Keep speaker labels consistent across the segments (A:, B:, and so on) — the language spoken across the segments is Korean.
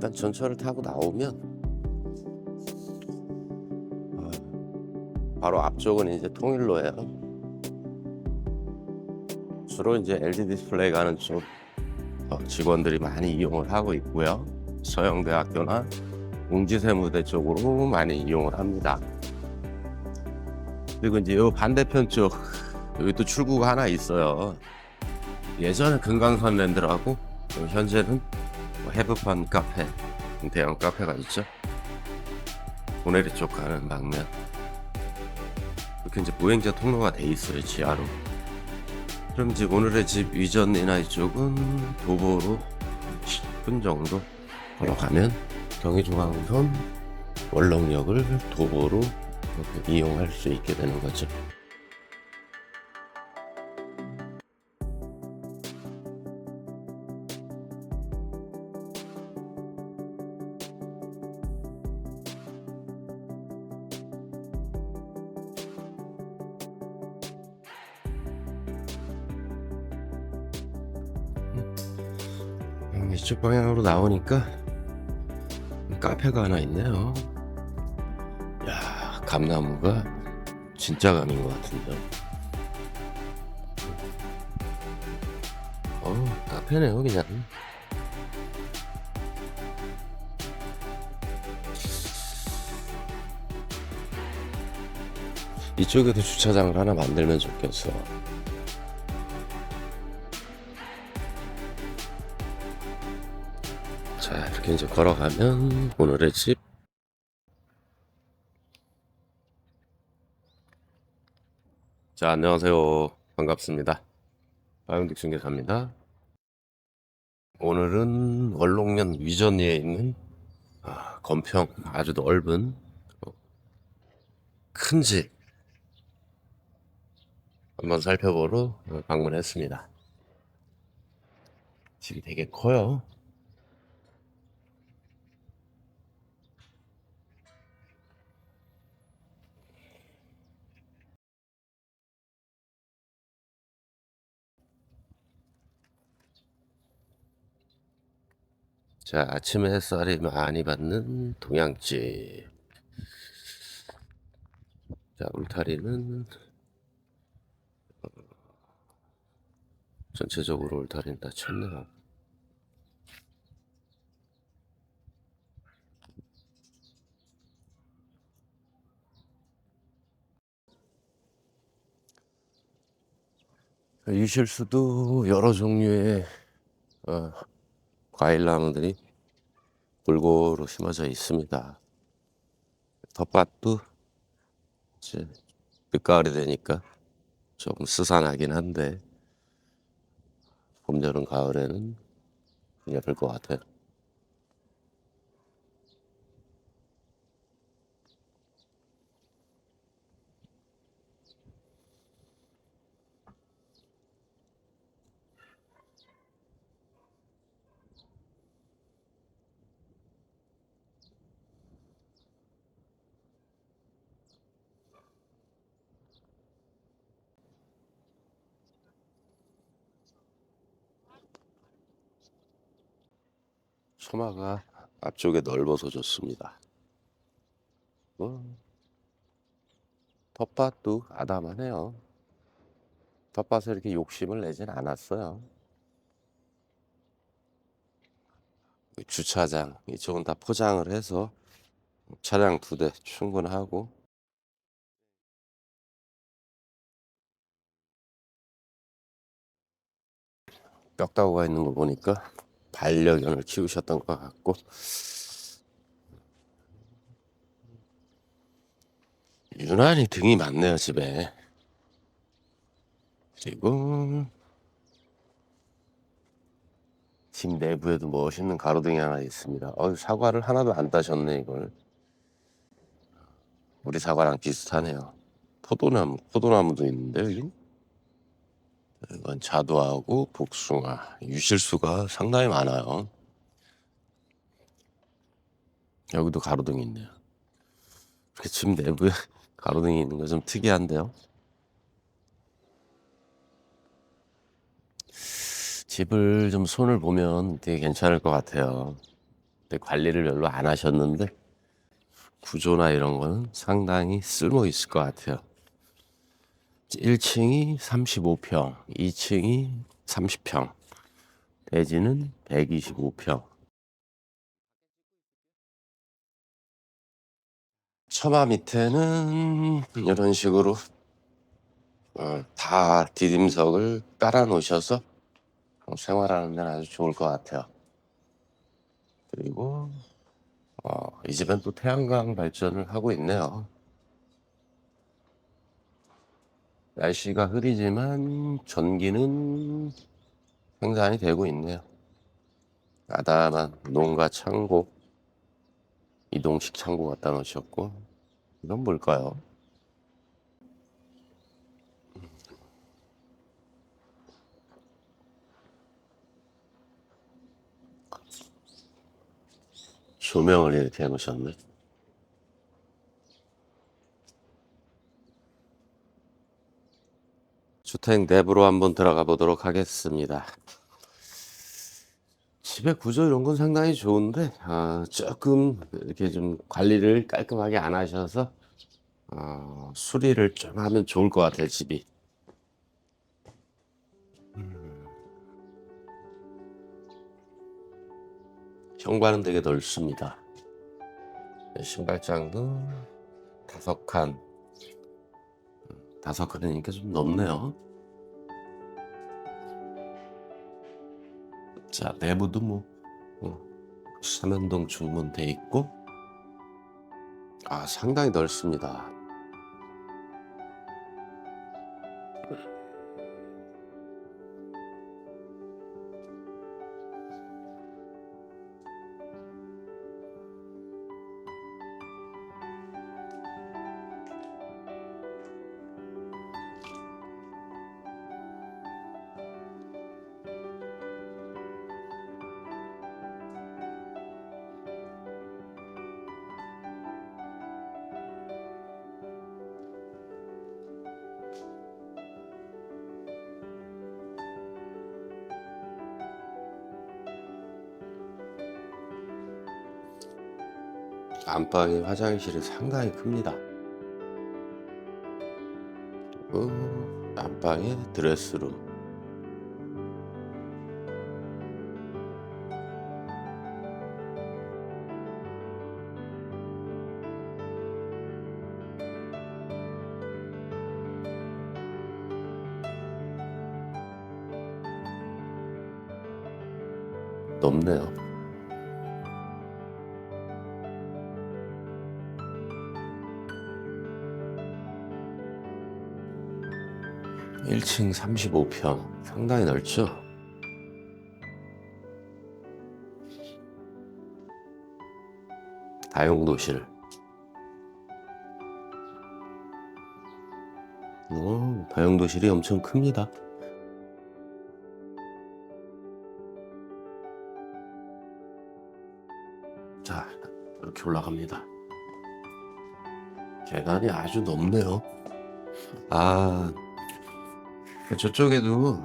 A: 일단 전철을 타고 나오면 어, 바로 앞쪽은 이제 통일로예요. 주로 이제 LG 디스플레이 가는 쪽 어, 직원들이 많이 이용을 하고 있고요. 서영대학교나 웅지세무대 쪽으로 많이 이용을 합니다. 그리고 이제 요 반대편 쪽 여기 또 출구가 하나 있어요. 예전에 금강산 랜드라고 어, 현재는 뭐 해브판 카페 대형 카페가 있죠. 보내리 쪽 가는 방면 이렇게 이제 보행자 통로가 돼 있어요 지하로. 그럼 이제 오늘의 집 위전이나 이쪽은 도보로 10분 정도 걸어가면 경의중앙선 월렁역을 도보로 이렇게 이용할 수 있게 되는 거죠. 이쪽 방향으로 나오니까 카페가 하나 있네요. 야, 감나무가 진짜 감인 것 같은데. 어, 카페네요, 그냥. 이쪽에도 주차장을 하나 만들면 좋겠어. 자, 이렇게 이제 걸어가면 오늘의 집. 자, 안녕하세요. 반갑습니다. 박영득 중개사입니다. 오늘은 월롱면 위전리에 있는 아, 건평 아주 넓은 어, 큰집 한번 살펴보러 어, 방문했습니다. 집이 되게 커요. 자, 아침 햇살이 많이 받는 동양집. 자, 울타리는 어, 전체적으로 울타리는 다 쳤네요. 유실수도 여러 종류의 어, 과일 나무들이 골고루 심어져 있습니다. 텃밭도 이제 늦가을이 되니까 조금 스산하긴 한데 봄, 여름, 가을에는 예쁠 것 같아요. 소마가 앞쪽에 넓어서 좋습니다. 뭐, 텃밭도 아담하네요. 텃밭에 이렇게 욕심을 내진 않았어요. 주차장 이쪽은 다 포장을 해서 차량 두 대 충분하고 뼈다구가 있는 거 보니까 반려견을 키우셨던 것 같고. 유난히 등이 많네요 집에. 그리고 집 내부에도 멋있는 가로등이 하나 있습니다. 어 사과를 하나도 안 따셨네 이걸. 우리 사과랑 비슷하네요. 포도나무 포도나무도 있는데 여기 이건 자두하고 복숭아, 유실수가 상당히 많아요. 여기도 가로등이 있네요. 이렇게 집 내부에 가로등이 있는 거 좀 특이한데요. 집을 좀 손을 보면 되게 괜찮을 것 같아요. 근데 관리를 별로 안 하셨는데 구조나 이런 거는 상당히 쓸모 있을 것 같아요. 1층이 35평, 2층이 30평, 대지는 125평. 처마 밑에는 이런 식으로 어, 다 디딤석을 깔아 놓으셔서 어, 생활하는 데는 아주 좋을 것 같아요. 그리고 어, 이 집은 또 태양광 발전을 하고 있네요. 날씨가 흐리지만 전기는 생산이 되고 있네요. 아담한 농가 창고, 이동식 창고 갖다 놓으셨고, 이건 뭘까요? 조명을 이렇게 해놓으셨네. 주택 내부로 한번 들어가 보도록 하겠습니다. 집의 구조 이런 건 상당히 좋은데 아, 조금 이렇게 좀 관리를 깔끔하게 안 하셔서 어, 수리를 좀 하면 좋을 것 같아요 집이. 음. 현관은 되게 넓습니다. 신발장도 다섯 칸, 음, 다섯 칸이니까 좀 넓네요. 자, 내부도 뭐, 어, 삼연동 중문 돼 있고, 아, 상당히 넓습니다. 안방의 화장실이 상당히 큽니다. 그리고 안방의 드레스룸. 넓네요. 1층 35평. 상당히 넓죠? 다용도실. 어, 다용도실이 엄청 큽니다. 자 이렇게 올라갑니다. 계단이 아주 높네요. 아 저쪽에도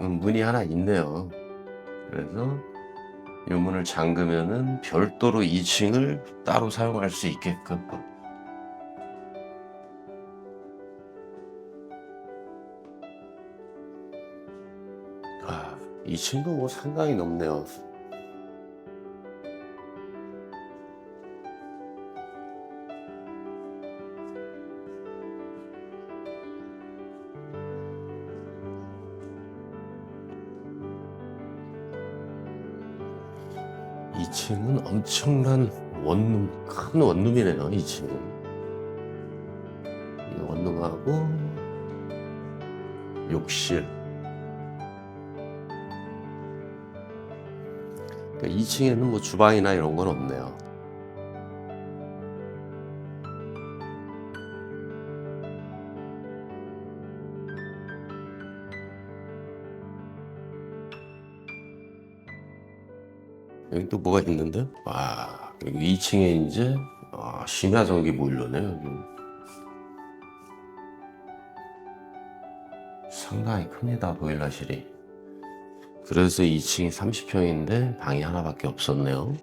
A: 음, 문이 하나 있네요. 그래서 이 문을 잠그면은 별도로 2층을 따로 사용할 수 있게끔. 아, 2층도 뭐 상당히 높네요. 이층은 엄청난 원룸, 큰 원룸이네요, 2층은. 이 원룸하고 욕실. 그러니까 2층에는 뭐 주방이나 이런 건 없네요. 여기 또 뭐가 있는데? 와, 여기 2층에 이제 아, 심야전기 보일러네요. 상당히 큽니다, 보일러실이. 그래서 2층이 30평인데 방이 하나밖에 없었네요.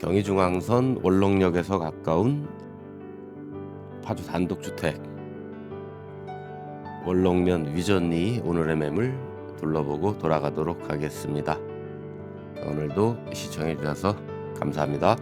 A: 경의중앙선 원롱역에서 가까운 파주 단독주택 원롱면 위전리 오늘의 매물 둘러보고 돌아가도록 하겠습니다. 오늘도 시청해 주셔서 감사합니다.